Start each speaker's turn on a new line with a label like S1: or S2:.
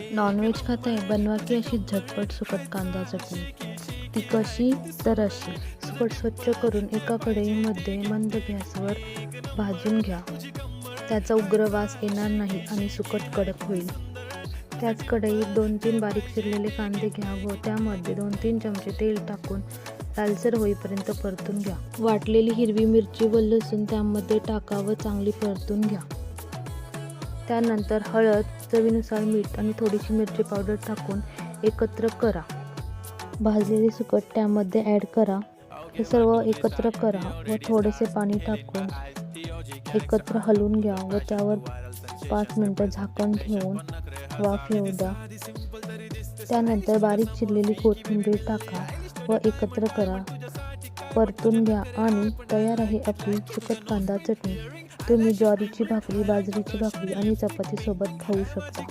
S1: Non veg खाताय बनवा की अशी झटपट सुकट कांदा चटणी. ती कशी? तर अशी. सुकट स्वच्छ करून एका कढईमध्ये मंद गॅसवर भाजून घ्या. त्याचा उग्र वास येणार नाही आणि सुकट कडक होईल. त्याच कढईत दोन तीन बारीक चिरलेले कांदे घ्या व त्यामध्ये दोन तीन चमचे तेल टाकून लालसर होईपर्यंत परतून घ्या. वाटलेली हिरवी मिरची व लसूण त्यामध्ये टाका व चांगली परतून घ्या. त्यानंतर हळद चवीनुसार मीठ आणि थोडीशी मिरची पावडर टाकून एकत्र करा. भाजलेली सुकट त्यामध्ये ॲड करा. हे सर्व एकत्र करा व थोडेसे पाणी टाकून एकत्र हलवून घ्या व त्यावर पाच मिनटं झाकण ठेवून वाफ येऊ द्या. त्यानंतर बारीक चिरलेली कोथिंबीर टाका व एकत्र करा. परतून घ्या आणि तयार आहे आपली सुकट कांदा चटणी. तुम्ही ज्वारीची भाकरी बाजरीची भाकरी आणि चपातीसोबत खाऊ शकता.